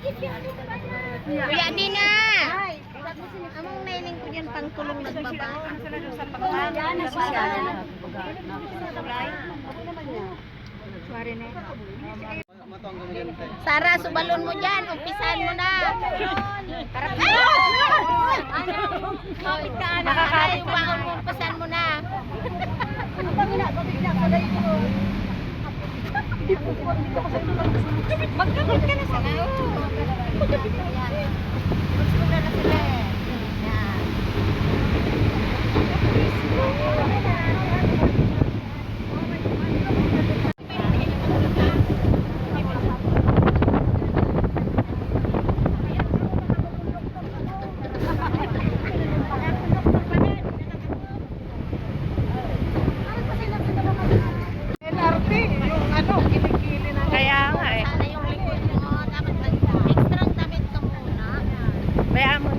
Kuya Dina! Among nailing ko dyan pang tulong nagbaba. Sara, subalon mo dyan. Umpisahan mo na. Tarap na. Nakakapit ka na. Umpisahan mo na. Magkabit ka na sana. Magkabit ka na. Magkabit na Kaya